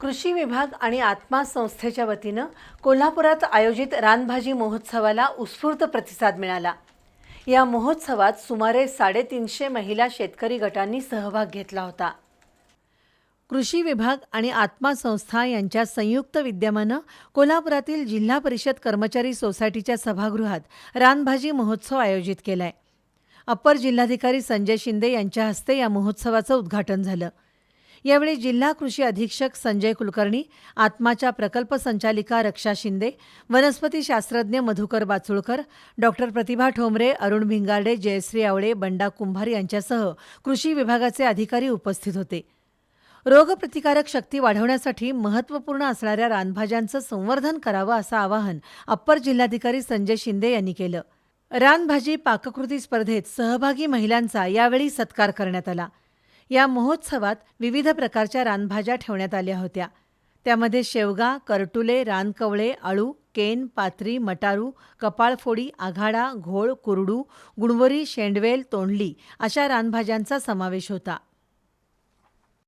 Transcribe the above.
कृषी विभाग आणि आत्मा संस्थेच्या वतीनं कोल्हापुरात आयोजित रानभाजी महोत्सवाला उत्स्फूर्त प्रतिसाद मिळाला. या महोत्सवात सुमारे साडेतीनशे महिला शेतकरी गटांनी सहभाग घेतला होता. कृषी विभाग आणि आत्मा संस्था यांच्या संयुक्त विद्यमानं कोल्हापुरातील जिल्हा परिषद कर्मचारी सोसायटीच्या सभागृहात रानभाजी महोत्सव आयोजित केलाय. अप्पर जिल्हाधिकारी संजय शिंदे यांच्या हस्ते या महोत्सवाचं उद्घाटन झालं. यावेळी जिल्हा कृषी अधीक्षक संजय कुलकर्णी आत्माच्या प्रकल्प संचालिका रक्षा शिंदे वनस्पती शास्त्रज्ञ मधुकर बाचुळकर डॉक्टर प्रतिभा ठोंबरे अरुण भिंगारडे जयश्री आवळे बंडा कुंभार यांच्यासह कृषी विभागाचे अधिकारी उपस्थित होते. रोगप्रतिकारक शक्ती वाढवण्यासाठी महत्त्वपूर्ण असणाऱ्या रानभाज्यांचं संवर्धन करावं असं आवाहन अप्पर जिल्हाधिकारी संजय शिंदे यांनी केलं. रानभाजी पाककृती स्पर्धेत सहभागी महिलांचा यावेळी सत्कार करण्यात आला. या महोत्सवात विविध प्रकारच्या रानभाज्या ठेवण्यात आल्या होत्या. त्यामध्ये शेवगा करटुले रानकवळे अळू केन पात्री मटारू कपाळफोडी आघाडा घोळ कुरडू गुणवरी शेंडवेल तोंडली अशा रानभाज्यांचा समावेश होता.